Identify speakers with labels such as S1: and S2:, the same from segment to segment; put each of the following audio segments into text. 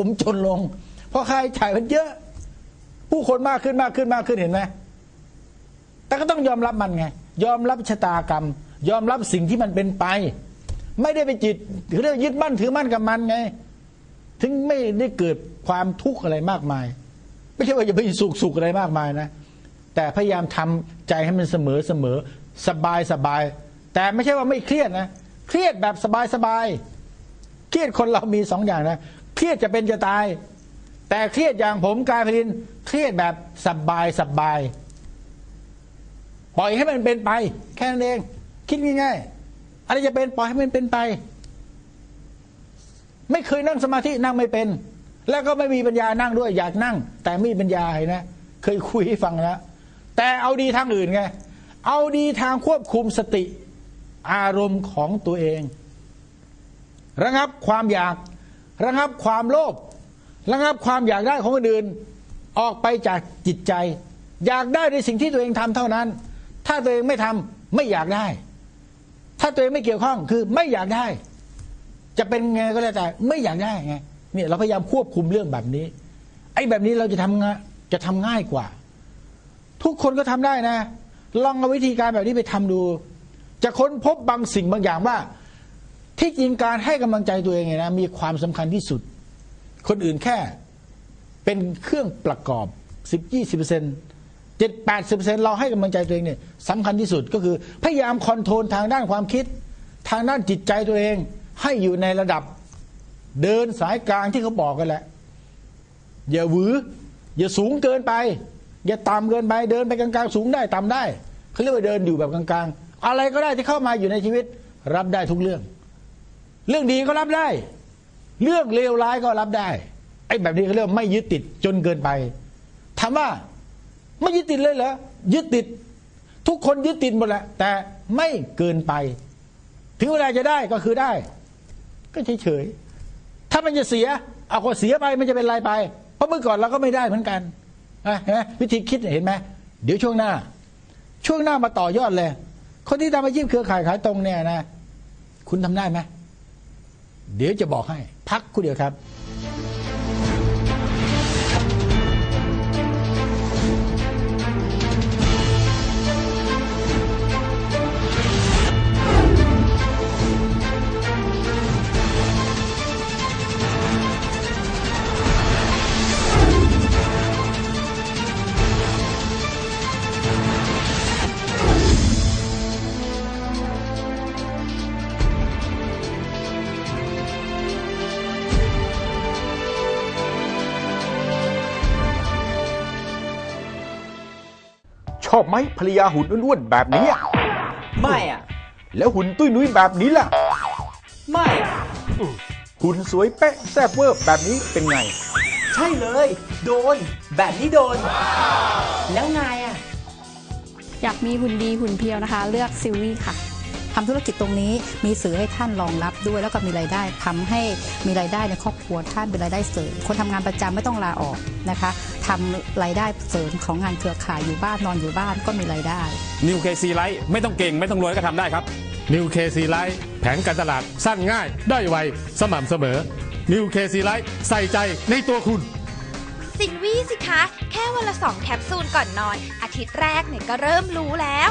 S1: ผมจนลง เพราะค่าใช้จ่ายมันเยอะ ผู้คนมากขึ้นมากขึ้นมากขึ้นเห็นไหมแต่ก็ต้องยอมรับมันไง ยอมรับชะตากรรม ยอมรับสิ่งที่มันเป็นไป ไม่ได้ไปจิตถือเรียกว่ายึดมั่นถือมั่นกับมันไง ถึงไม่ได้เกิดความทุกข์อะไรมากมาย ไม่ใช่ว่าจะไปสุขสุขอะไรมากมายนะ แต่พยายามทำใจให้มันเสมอเสมอสบายสบาย แต่ไม่ใช่ว่าไม่เครียดนะ เครียดแบบสบายสบายเครียดคนเรามีสองอย่างนะ เครียดจะเป็นจะตาย แต่เครียดอย่างผมกายพลินเครียดแบบสบายสบายปล่อยให้มันเป็นไป แค่นั้นเอง คิดง่ายๆอะไรจะเป็นปล่อยให้มันเป็นไป ไม่เคยนั่งสมาธินั่งไม่เป็น แล้วก็ไม่มีปัญญานั่งด้วยอยากนั่ง แต่ไม่มีปัญญาเห็นนะเคยคุยให้ฟังแล้วแต่เอาดีทางอื่นไงเอาดีทางควบคุมสติอารมณ์ของตัวเอง ระงับความอยาก ระงับความโลภระงับความอยากได้ของคนอื่น ออกไปจากจิตใจ อยากได้ในสิ่งที่ตัวเองทำเท่านั้น ถ้าตัวเองไม่ทำไม่อยากได้ ถ้าตัวเองไม่เกี่ยวข้องคือไม่อยากได้ จะเป็นไงก็แล้วแต่ไม่อยากได้ไงเนี่ยเราพยายามควบคุมเรื่องแบบนี้ ไอ้แบบนี้เราจะทำงจะทำง่ายกว่า ทุกคนก็ทำได้นะ ลองเอาวิธีการแบบนี้ไปทำดู จะค้นพบบางสิ่งบางอย่างว่า ที่จริงการให้กำลังใจตัวเองเนี่ยนะมีความสำคัญที่สุด คนอื่นแค่เป็นเครื่องประกอบ 10 20เปอร์เซ็นต์เจ็ดแปดสิบเปอร์เซ็นต์เราให้กำลังใจตัวเองเนี่ยสำคัญที่สุดก็คือพยายามคอนโทรลทางด้านความคิด ทางด้านจิตใจตัวเอง ให้อยู่ในระดับเดินสายกลางที่เขาบอกกันแหละ อย่าหวือ อย่าสูงเกินไป อย่าต่ำเกินไปเดินไปกลางๆ สูงได้ต่ำได้เขาเรียกว่าเดินอยู่แบบกลางๆ อะไรก็ได้ที่เข้ามาอยู่ในชีวิต รับได้ทุกเรื่อง เรื่องดีก็รับได้ เรื่องเลวร้ายก็รับได้ไอ้แบบนี้เขาเรียกว่าไม่ยึดติดจนเกินไปถามว่าไม่ยึดติดเลยเหรอยึดติด ทุกคนยึดติดหมดแหละแต่ไม่เกินไป ถึงเวลาจะได้ก็คือได้ ก็เฉยๆถ้ามันจะเสีย เอาก็เสียไปมันจะเป็นไรไป เพราะเมื่อก่อนเราก็ไม่ได้เหมือนกันเห็นไหมวิธีคิดเห็นไหมเดี๋ยวช่วงหน้า ช่วงหน้ามาต่อยอดเลย คนที่ทำอาชีพเครือข่ายขายตรงเนี่ยนะ คุณทำได้ไหม เดี๋ยวจะบอกให้พักคู่เดียวครับ
S2: อบไหมภรรยาหุ่นอ้วนๆแบบนี้อะ
S3: ไม่อะ
S2: แล้วหุ่นตุ้ยนุ้ยแบบนี้ล่ะ
S3: ไม่อะ
S2: หุ่นสวยเป๊ะแซ่บเวอร์แบบนี้เป็นไง
S3: ใช่เลย โดน แบบนี้โดน แล้วไงอะ
S4: อยากมีหุ่นดีหุ่นเพียวนะคะ เลือกซิลวี่ค่ะ
S5: ทำธุรกิจตรงนี้มีสื่อให้ท่านรองรับด้วย แล้วก็มีรายได้ทำให้มีรายได้ในครอบครัวท่านเป็นรายได้เสริมคนทำงานประจำไม่ต้องลาออกนะคะ ทำรายได้เสริมของงานเครือข่ายอยู่บ้านนอนอยู่บ้านก็มีรายได้
S6: นิวเคซีไลท์ไม่ต้องเก่งไม่ต้องรวยก็ทำได้ครับ
S7: New KC Life แผนการตลาดสั้นง่าย ได้ไว สม่ำเสมอ New KC Life ใส่ใจในตัวคุณ
S8: สินวี่สิคะ แค่วันละสองแคปซูลก่อนนอน อาทิตย์แรกเนี่ยก็เริ่มรู้แล้ว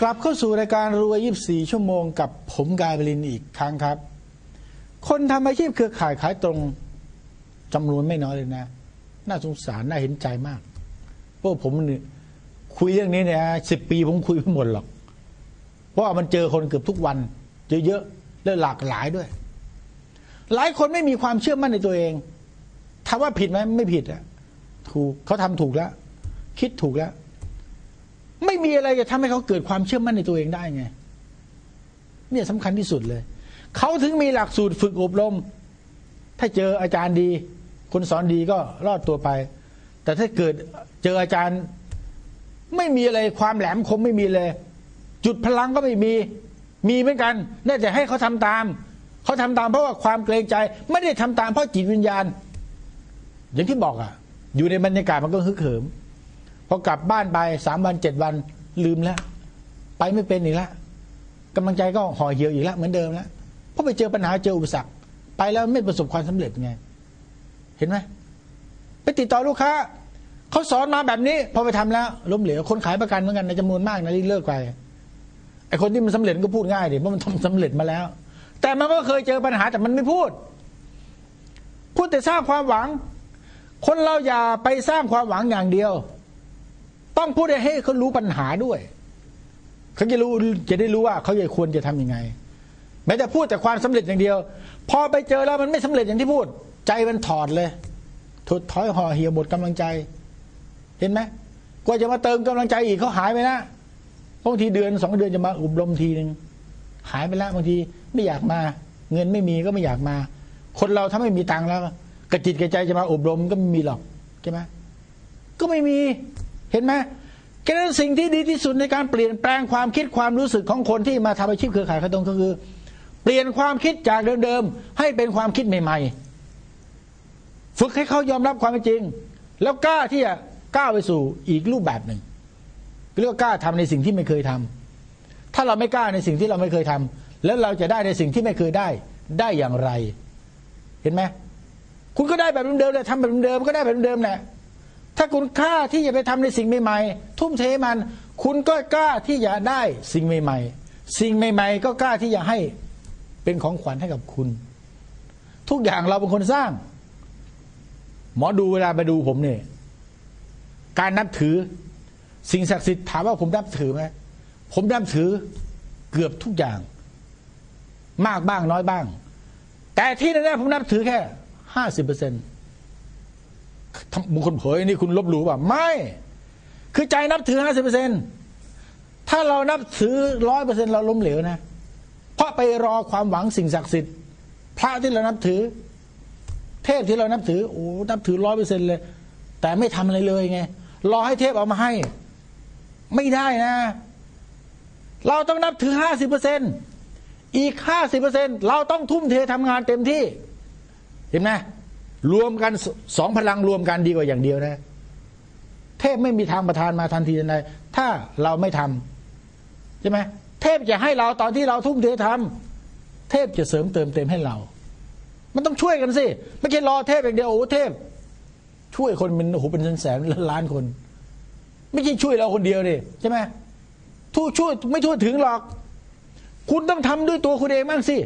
S1: กลับเข้าสู่รายการรวย24ชั่วโมงกับผมกายบรินอีกครั้งครับ คนทำอาชีพเครือข่ายขายตรงจำนวนไม่น้อยเลยนะ น่าสงสารน่าเห็นใจมากปวกผมเนี่ยคุยเรื่องนี้เนี่ยสิบปีผมคุยไม่หมดหรอก เพราะมันเจอคนเกือบทุกวันเจอเยอะและหลากหลายด้วย หลายคนไม่มีความเชื่อมั่นในตัวเองถามว่าผิดไหมไม่ผิดอะถูกเขาทำถูกแล้ว คิดถูกแล้ว ไม่มีอะไรจะทำให้เขาเกิดความเชื่อมั่นในตัวเองได้ไง เนี่ยสำคัญที่สุดเลย เขาถึงมีหลักสูตรฝึกอบรม ถ้าเจออาจารย์ดี คนสอนดีก็รอดตัวไป แต่ถ้าเกิดเจออาจารย์ ไม่มีอะไรความแหลมคมไม่มีเลย จุดพลังก็ไม่มี มีเหมือนกันได้แต่ให้เขาทำตาม เขาทำตามเพราะว่าความเกรงใจ ไม่ได้ทำตามเพราะจิตวิญญาณ อย่างที่บอกอะ อยู่ในบรรยากาศมันก็ฮึกเหิม พอกลับบ้านไปสามวันเจ็ดวันลืมแล้ว ไปไม่เป็นอีกแล้วกำลังใจก็ห่อเหี่ยวอีกแล้วเหมือนเดิมแล้วเพราะไปเจอปัญหาเจออุปสรรคไปแล้วไม่ประสบความสำเร็จไง เห็นไหมไปติดต่อลูกค้าเขาสอนมาแบบนี้พอไปทำแล้วล้มเหลวคนขายประกันเหมือนกันในจำนวนมากนะที่เลิกไปไอคนที่มันสำเร็จก็พูดง่ายดิเพราะมันทำสำเร็จมาแล้ว แต่มันก็เคยเจอปัญหาแต่มันไม่พูด พูดแต่สร้างความหวัง คนเราอย่าไปสร้างความหวังอย่างเดียว ต้องพูดให้เขารู้ปัญหาด้วยเขาจะรู้จะได้รู้ว่าเขาจะควรจะทำยังไงแม้แต่พูดแต่ความสำเร็จอย่างเดียว พอไปเจอแล้วมันไม่สำเร็จอย่างที่พูด ใจมันถอดเลยถดถอยห่อเหี่ยวหมดกำลังใจ เห็นไหมกว่าจะมาเติมกำลังใจอีกเขาหายไปนะบางทีเดือนสองเดือนจะมาอบรมทีหนึ่งหายไปแล้วบางทีไม่อยากมา เงินไม่มีก็ไม่อยากมา คนเราถ้าไม่มีตังค์แล้วกระจิตกระใจจะมาอบรมก็ไม่มีหรอกใช่ไหมก็ไม่มี เห็นไหมก็นั้นสิ่งที่ดีที่สุดในการเปลี่ยนแปลงความคิดความรู้สึกของคนที่มาทำอาชีพเครือข่ายขายตรงก็คือ เปลี่ยนความคิดจากเดิมๆให้เป็นความคิดใหม่ ๆ ฝึกให้เขายอมรับความจริง แล้วกล้าที่จะก้าวไปสู่อีกรูปแบบหนึ่งเรียกว่ากล้าทำในสิ่งที่ไม่เคยทำถ้าเราไม่กล้าในสิ่งที่เราไม่เคยทำแล้วเราจะได้ในสิ่งที่ไม่เคยได้ได้อย่างไร เห็นไหมคุณก็ได้แบบเดิมๆเลยทำแบบเดิมก็ได้แบบเดิมแหละ ถ้าคุณกล้าที่จะไปทำในสิ่งใหม่ๆ ทุ่มเทมัน คุณก็กล้าที่จะได้สิ่งใหม่ ๆ สิ่งใหม่ ๆ ก็กล้าที่จะให้เป็นของขวัญให้กับคุณ ทุกอย่างเราเป็นคนสร้าง หมอดูเวลามาดูผมเนี่ยการนับถือ สิ่งศักดิ์สิทธิ์ถามว่าผมนับถือไหมผมนับถือเกือบทุกอย่าง มากบ้างน้อยบ้าง แต่ที่แน่ๆผมนับถือแค่ห้าสิบเปอร์เซ็นต์ บางคนเผยนี่คุณลบหลู่ป่ะ ไม่ คือใจนับถือห้าสิบเปอร์เซ็นต์ถ้าเรานับถือร้อยเปอร์เซ็นต์เราล้มเหลวนะ เพราะไปรอความหวังสิ่งศักดิ์สิทธิ์ พระที่เรานับถือ เทพที่เรานับถือโอ้นับถือร้อยเปอร์เซ็นต์เลย แต่ไม่ทำอะไรเลยไงรอให้เทพเอามาให้ ไม่ได้นะ เราต้องนับถือห้าสิบเปอร์เซ็นอีกห้าสิบเปอร์เซ็นเราต้องทุ่มเททำงานเต็มที่ เห็นไหม รวมกันสองพลังรวมกันดีกว่าอย่างเดียวนะ เทพไม่มีทางประทานมาทันทีทันใดถ้าเราไม่ทำใช่ไหมเทพจะให้เราตอนที่เราทุ่มเททำเทพจะเสริมเติมเต็มให้เรา มันต้องช่วยกันสิไม่ใช่รอเทพอย่างเดียวโอ้เทพ ช่วยคนเป็นโอ้โหเป็นแสนล้านคน ไม่ใช่ช่วยเราคนเดียวดิใช่ไหมทุช่วยไม่ทั่วถึงหรอก คุณต้องทำด้วยตัวคุณเองบ้างสิ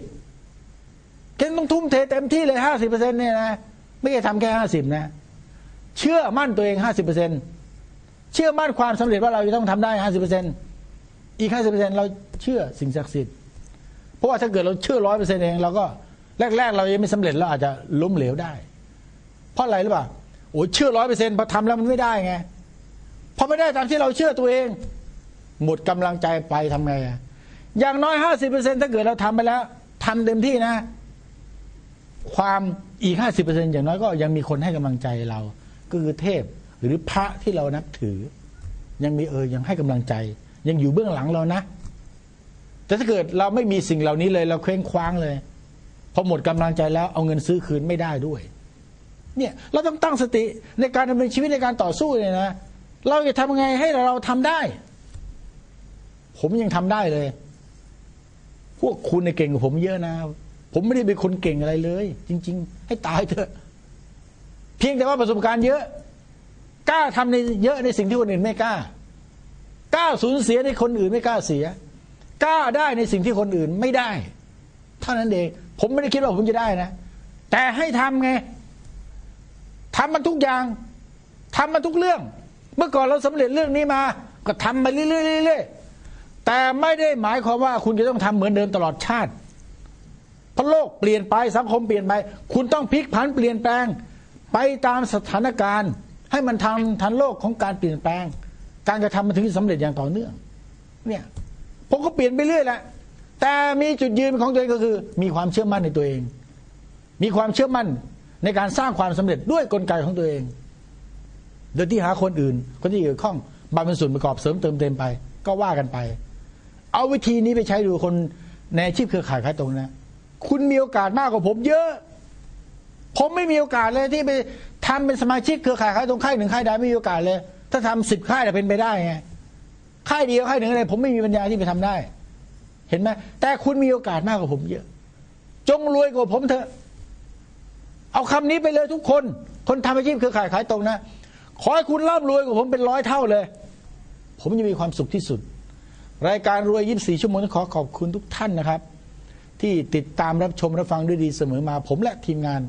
S1: เคนต้องทุ่มเทเต็มที่เลยห้าสิบเปอร์เซ็นต์เนี่ยนะ ไม่ใช่ทำแค่ห้าสิบนะ เชื่อมั่นตัวเองห้าสิบเปอร์เซ็นต์เชื่อมั่นความสำเร็จว่าเราจะต้องทำได้ห้าสิบเปอร์เซ็นต์อีกห้าสิบเปอร์เซ็นต์เราเชื่อสิ่งศักดิ์สิทธิ์เพราะว่าถ้าเกิดเราเชื่อร้อยเปอร์เซ็นต์เองเราก็แรก ๆ เรายังไม่สำเร็จเราอาจจะล้มเหลวได้ เพราะอะไรหรือเปล่าโอ้เชื่อร้อยเปอร์เซ็นต์พอทำแล้วมันไม่ได้ไงพอไม่ได้ตามที่เราเชื่อตัวเอง หมดกำลังใจไปทำไงอะอย่างน้อยห้าสิบเปอร์เซ็นต์ถ้าเกิดเราทำไปแล้วทำเต็มที่นะ ความ อีกห้าสิบเปอร์เซ็นอย่างน้อยก็ยังมีคนให้กำลังใจเรา ก็คือเทพหรือพระที่เรานับถือ ยังมีเออยังให้กำลังใจ ยังอยู่เบื้องหลังเรานะ แต่ถ้าเกิดเราไม่มีสิ่งเหล่านี้เลยเราเคว้งคว้างเลยพอหมดกำลังใจแล้วเอาเงินซื้อคืนไม่ได้ด้วยเนี่ยเราต้องตั้งสติในการดำเนินชีวิตในการต่อสู้เนี่ยนะ เราจะทำยังไงให้เราทำได้ ผมยังทำได้เลย พวกคุณในเก่งกว่าผมเยอะนะ ผมไม่ได้เป็นคนเก่งอะไรเลย จริง ๆ ให้ตายเถอะ เพียงแต่ว่าประสบการณ์เยอะกล้าทำในเยอะในสิ่งที่คนอื่นไม่กล้ากล้าสูญเสียในคนอื่นไม่กล้าเสียกล้าได้ในสิ่งที่คนอื่นไม่ได้เท่านั้นเองผมไม่ได้คิดว่าผมจะได้นะ แต่ให้ทำไงทำมันทุกอย่างทำมันทุกเรื่อง เมื่อก่อนเราสำเร็จเรื่องนี้มา ก็ทำไปเรื่อยๆเรื่อยๆแต่ไม่ได้หมายความว่าคุณจะต้องทำเหมือนเดิมตลอดชาติ พราะโลกเปลี่ยนไปสังคมเปลี่ยนไปคุณต้องพลิกผันเปลี่ยนแปลง ไปตามสถานการณ์ ให้มันทันทันโลกของการเปลี่ยนแปลง การกระทำมันถึงจะสำเร็จอย่างต่อเนื่อง เนี่ยผมก็เปลี่ยนไปเรื่อยแหละแต่มีจุดยืนของตัวเองก็คือ มีความเชื่อมั่นในตัวเอง มีความเชื่อมั่นในการสร้างความสำเร็จด้วยกลไกของตัวเอง โดยที่หาคนอื่น คนที่เกี่ยวข้องบางเป็นส่วนประกอบเสริมเติมเต็มไป ก็ว่ากันไป เอาวิธีนี้ไปใช้ดูคนในอาชีพเครือข่ายขายตรงนะ คุณมีโอกาสมากกว่าผมเยอะ ผมไม่มีโอกาสเลยที่ไปทำเป็นสมาชิกเครือข่ายขายตรงค่ายหนึ่งค่ายใดไม่มีโอกาสเลย ถ้าทำสิบค่ายน่ะเป็นไปได้ไงค่ายเดียวค่ายหนึ่งอะไรผมไม่มีปัญญาที่ไปทำได้ เห็นไหมแต่คุณมีโอกาสมากกว่าผมเยอะ จงรวยกว่าผมเถอะ เอาคำนี้ไปเลยทุกคน คนทำอาชีพเครือข่ายขายตรงนะขอให้คุณร่ำรวยกว่าผมเป็นร้อยเท่าเลย ผมจะมีความสุขที่สุด รายการรวย 24 ชั่วโมงขอขอบคุณทุกท่านนะครับ ที่ติดตามรับชมรับฟังด้วยดีเสมอมาผมและทีมงาน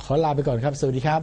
S1: ขอลาไปก่อนครับ สวัสดีครับ